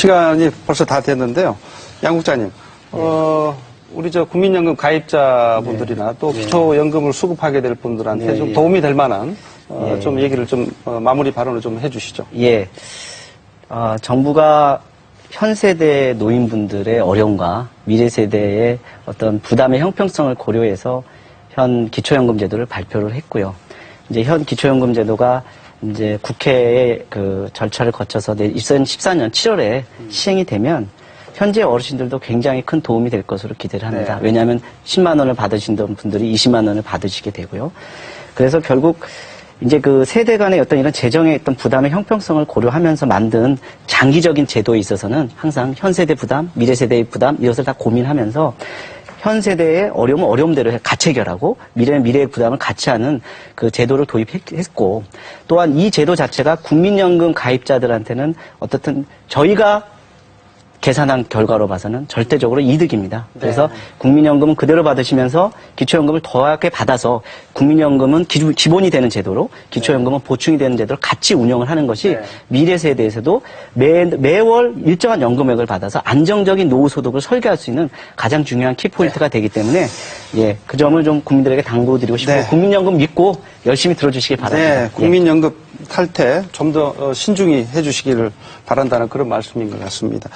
시간이 벌써 다 됐는데요. 양 국장님, 어, 우리 저 국민연금 가입자분들이나 또 기초연금을 수급하게 될 분들한테 네, 좀 예. 도움이 될 만한 어, 예. 좀 얘기를 좀 어, 마무리 발언을 좀 해주시죠. 예. 어, 정부가 현 세대 노인분들의 어려움과 미래 세대의 어떤 부담의 형평성을 고려해서 현 기초연금 제도를 발표를 했고요. 이제 현 기초연금 제도가 이제 국회의 그 절차를 거쳐서 2014년 7월에 시행이 되면 현재 어르신들도 굉장히 큰 도움이 될 것으로 기대를 합니다. 네. 왜냐하면 10만 원을 받으시던 분들이 20만 원을 받으시게 되고요. 그래서 결국 이제 그 세대 간의 어떤 이런 재정의 어떤 부담의 형평성을 고려하면서 만든 장기적인 제도에 있어서는 항상 현 세대 부담, 미래 세대의 부담 이것을 다 고민하면서 현 세대의 어려움은 어려움대로 같이 해결하고 미래는 미래의 부담을 같이 하는 그 제도를 도입했고 또한 이 제도 자체가 국민연금 가입자들한테는 어떻든 저희가 계산한 결과로 봐서는 절대적으로 이득입니다. 그래서 국민연금은 그대로 받으시면서 기초연금을 더하게 받아서 국민연금은 기, 기본이 되는 제도로 기초연금은 보충이 되는 제도로 같이 운영을 하는 것이 네. 미래 세대에서도 매, 매월 일정한 연금액을 받아서 안정적인 노후 소득을 설계할 수 있는 가장 중요한 키포인트가 되기 때문에 예, 그 점을 좀 국민들에게 당부드리고 싶고 네. 국민연금 믿고 열심히 들어주시기 바랍니다. 네, 예. 국민연금 탈퇴 좀더 어, 신중히 해주시기를 바란다는 그런 말씀인 것 같습니다.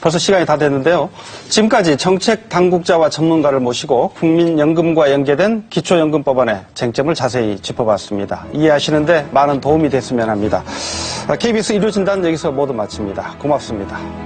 벌써 시간이 다 됐는데요. 지금까지 정책 당국자와 전문가를 모시고 국민연금과 연계된 기초연금법안의 쟁점을 자세히 짚어봤습니다. 이해하시는데 많은 도움이 됐으면 합니다. KBS 일요진단 여기서 모두 마칩니다. 고맙습니다.